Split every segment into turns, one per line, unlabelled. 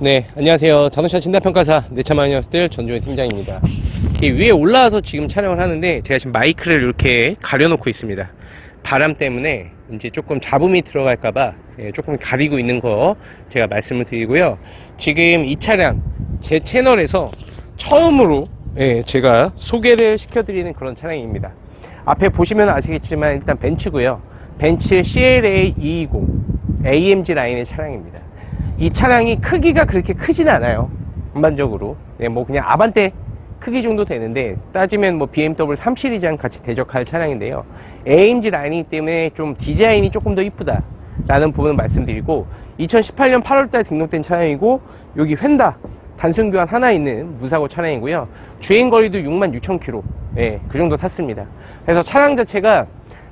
네, 안녕하세요. 자동차 진단평가사 내차 마이너스들 전주현 팀장입니다. 위에 올라와서 지금 촬영을 하는데 제가 지금 마이크를 이렇게 가려놓고 있습니다. 바람 때문에 이제 조금 잡음이 들어갈까봐 예, 조금 가리고 있는 거 제가 말씀을 드리고요. 지금 이 차량 제 채널에서 처음으로 예, 제가 소개를 시켜드리는 그런 차량입니다. 앞에 보시면 아시겠지만 일단 벤츠고요. 벤츠 CLA 220 AMG 라인의 차량입니다. 이 차량이 크기가 그렇게 크진 않아요. 전반적으로. 네, 뭐 그냥 아반떼 크기 정도 되는데 따지면 뭐 BMW 3 시리즈랑 같이 대적할 차량인데요. AMG 라인이기 때문에 좀 디자인이 조금 더 이쁘다. 라는 부분을 말씀드리고 2018년 8월달 등록된 차량이고 여기 휀다 단순 교환 하나 있는 무사고 차량이고요. 주행 거리도 6만 6천 킬로. 예, 그 정도 탔습니다. 그래서 차량 자체가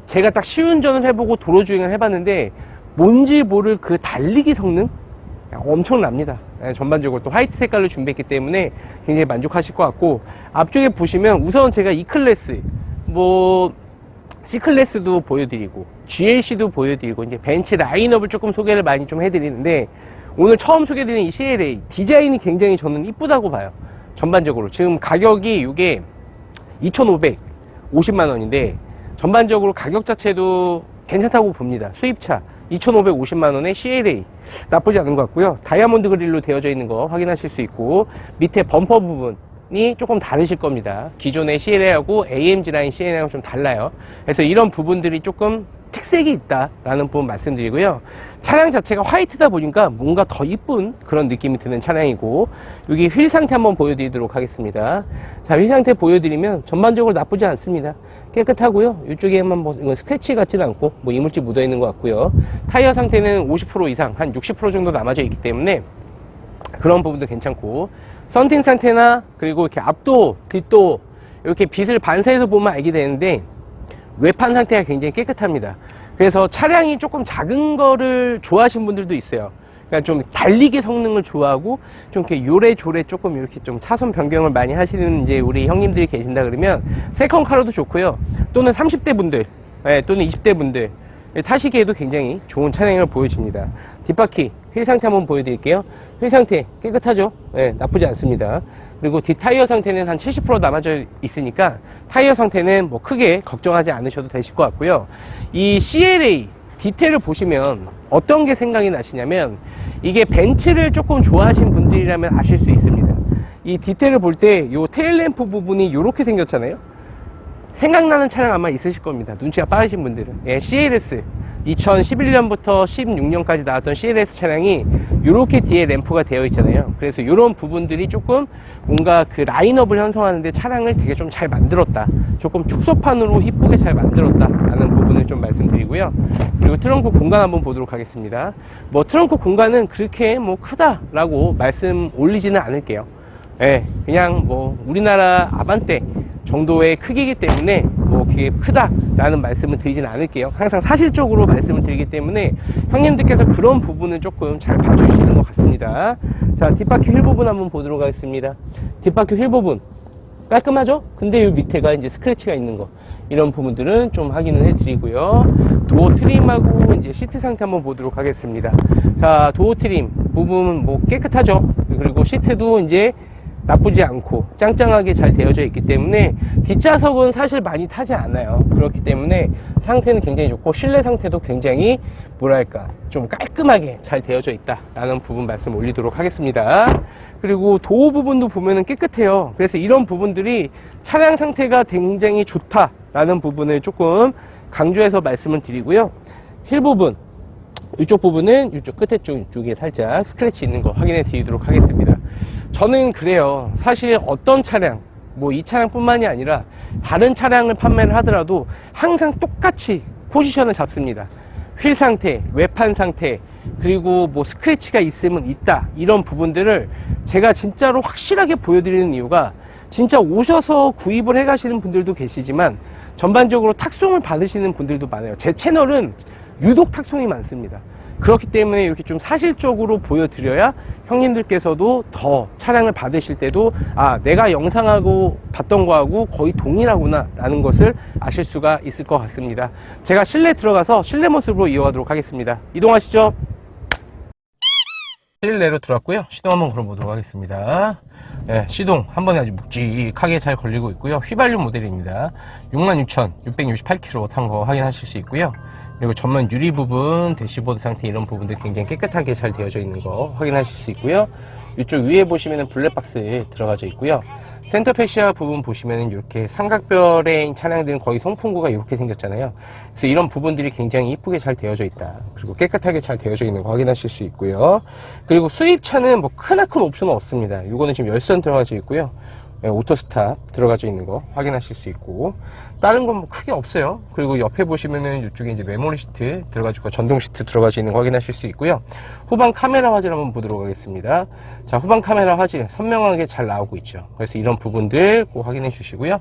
제가 딱 시운전을 해보고 도로 주행을 해봤는데 뭔지 모를 그 달리기 성능 엄청납니다. 예, 전반적으로 또 화이트 색깔로 준비했기 때문에 굉장히 만족하실 것 같고 앞쪽에 보시면 우선 제가 E 클래스 뭐 C 클래스도 보여드리고 GLC도 보여드리고 이제 벤츠 라인업을 조금 소개를 많이 좀 해드리는데 오늘 처음 소개드린 이 CLA 디자인이 굉장히 저는 이쁘다고 봐요. 전반적으로 지금 가격이 이게 2,550만 원인데 전반적으로 가격 자체도 괜찮다고 봅니다. 수입차 2,550만 원의 CLA 나쁘지 않은 것 같고요. 다이아몬드 그릴로 되어져 있는 거 확인하실 수 있고 밑에 범퍼 부분 이 조금 다르실 겁니다. 기존의 CLA하고 AMG 라인 CLA하고 좀 달라요. 그래서 이런 부분들이 조금 특색이 있다라는 부분 말씀드리고요. 차량 자체가 화이트다 보니까 뭔가 더 이쁜 그런 느낌이 드는 차량이고 여기 휠 상태 한번 보여드리도록 하겠습니다. 자, 휠 상태 보여드리면 전반적으로 나쁘지 않습니다. 깨끗하고요. 이쪽에만 뭐 이거 스크래치 같지는 않고 뭐 이물질 묻어 있는 것 같고요. 타이어 상태는 50% 이상 한 60% 정도 남아져 있기 때문에 그런 부분도 괜찮고 썬팅 상태나 그리고 이렇게 앞도 뒷도 이렇게 빛을 반사해서 보면 알게 되는데 외판 상태가 굉장히 깨끗합니다. 그래서 차량이 조금 작은 거를 좋아하시는 분들도 있어요. 그러니까 좀 달리기 성능을 좋아하고 좀 이렇게 요래조래 조금 이렇게 좀 차선 변경을 많이 하시는 이제 우리 형님들이 계신다 그러면 세컨 카로도 좋고요. 또는 30대 분들, 예, 또는 20대 분들 타시기에도 굉장히 좋은 차량을 보여줍니다. 뒷바퀴 휠 상태 한번 보여드릴게요. 휠 상태 깨끗하죠? 예, 나쁘지 않습니다. 그리고 뒷 타이어 상태는 한 70% 남아져 있으니까 타이어 상태는 뭐 크게 걱정하지 않으셔도 되실 것 같고요. 이 CLA 디테일을 보시면 어떤 게 생각이 나시냐면 이게 벤츠를 조금 좋아하신 분들이라면 아실 수 있습니다. 이 디테일을 볼 때 이 테일램프 부분이 이렇게 생겼잖아요. 생각나는 차량 아마 있으실 겁니다. 눈치가 빠르신 분들은. 예, CLS. 2011년부터 16년까지 나왔던 CLS 차량이 이렇게 뒤에 램프가 되어 있잖아요. 그래서 이런 부분들이 조금 뭔가 그 라인업을 형성하는데 차량을 되게 좀 잘 만들었다. 조금 축소판으로 이쁘게 잘 만들었다. 라는 부분을 좀 말씀드리고요. 그리고 트렁크 공간 한번 보도록 하겠습니다. 뭐 트렁크 공간은 그렇게 뭐 크다라고 말씀 올리지는 않을게요. 예, 그냥 뭐 우리나라 아반떼 정도의 크기이기 때문에 뭐 그게 크다라는 말씀을 드리지는 않을게요. 항상 사실적으로 말씀을 드리기 때문에 형님들께서 그런 부분을 조금 잘 봐주시는 것 같습니다. 자, 뒷바퀴 휠 부분 한번 보도록 하겠습니다. 뒷바퀴 휠 부분 깔끔하죠? 근데 이 밑에가 이제 스크래치가 있는 거 이런 부분들은 좀 확인을 해드리고요. 도어 트림하고 이제 시트 상태 한번 보도록 하겠습니다. 자, 도어 트림 부분 뭐 깨끗하죠? 그리고 시트도 이제 나쁘지 않고 짱짱하게 잘 되어져 있기 때문에 뒷좌석은 사실 많이 타지 않아요. 그렇기 때문에 상태는 굉장히 좋고 실내 상태도 굉장히 뭐랄까 좀 깔끔하게 잘 되어져 있다 라는 부분 말씀 올리도록 하겠습니다. 그리고 도어 부분도 보면은 깨끗해요. 그래서 이런 부분들이 차량 상태가 굉장히 좋다 라는 부분을 조금 강조해서 말씀을 드리고요. 힐 부분 이쪽 부분은 이쪽 끝에 쪽, 쪽에 살짝 스크래치 있는 거 확인해 드리도록 하겠습니다. 저는 그래요. 사실 어떤 차량, 뭐 이 차량뿐만이 아니라 다른 차량을 판매를 하더라도 항상 똑같이 포지션을 잡습니다. 휠 상태, 외판 상태, 그리고 뭐 스크래치가 있으면 있다. 이런 부분들을 제가 진짜로 확실하게 보여드리는 이유가 진짜 오셔서 구입을 해 가시는 분들도 계시지만 전반적으로 탁송을 받으시는 분들도 많아요. 제 채널은 유독 탁송이 많습니다. 그렇기 때문에 이렇게 좀 사실적으로 보여드려야 형님들께서도 더 차량을 받으실 때도 아 내가 영상하고 봤던 거하고 거의 동일하구나 라는 것을 아실 수가 있을 것 같습니다. 제가 실내 들어가서 실내 모습으로 이어가도록 하겠습니다. 이동하시죠 실내로 들어왔고요. 시동 한번 걸어보도록 하겠습니다. 예, 시동 한 번에 아주 묵직하게 잘 걸리고 있고요. 휘발유 모델입니다. 66,668km 탄 거 확인하실 수 있고요. 그리고 전면 유리 부분, 대시보드 상태 이런 부분들 굉장히 깨끗하게 잘 되어져 있는 거 확인하실 수 있고요. 이쪽 위에 보시면은 블랙박스 들어가져 있고요. 센터 패시아 부분 보시면은 이렇게 삼각별의 차량들은 거의 송풍구가 이렇게 생겼잖아요. 그래서 이런 부분들이 굉장히 이쁘게 잘 되어져 있다. 그리고 깨끗하게 잘 되어져 있는 거 확인하실 수 있고요. 그리고 수입차는 뭐 크나큰 옵션은 없습니다. 이거는 지금 열선 들어가져 있고요. 네, 오토 스탑 들어가져 있는 거 확인하실 수 있고 다른 건 뭐 크게 없어요. 그리고 옆에 보시면은 이쪽에 이제 메모리 시트 들어가지고 전동 시트 들어가져 있는 거 확인하실 수 있고요. 후방 카메라 화질 한번 보도록 하겠습니다. 자, 후방 카메라 화질 선명하게 잘 나오고 있죠. 그래서 이런 부분들 꼭 확인해 주시고요.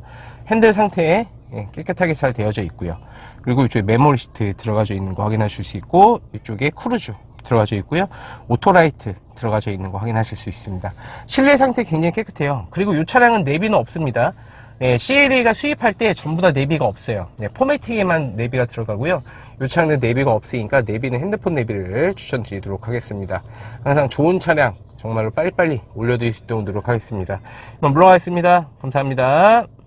핸들 상태 예, 깨끗하게 잘 되어져 있고요. 그리고 이쪽에 메모리 시트 들어가져 있는 거 확인하실 수 있고 이쪽에 크루즈 들어가져 있고요. 오토라이트 들어가져 있는 거 확인하실 수 있습니다. 실내 상태 굉장히 깨끗해요. 그리고 이 차량은 내비는 없습니다. 예, CLA가 수입할 때 전부 다 내비가 없어요. 예, 포매팅에만 내비가 들어가고요. 이 차량은 내비가 없으니까 내비는 핸드폰 내비를 추천드리도록 하겠습니다. 항상 좋은 차량 정말로 빨리빨리 올려드릴 수 있도록 노력하겠습니다. 그럼 물러가겠습니다. 감사합니다.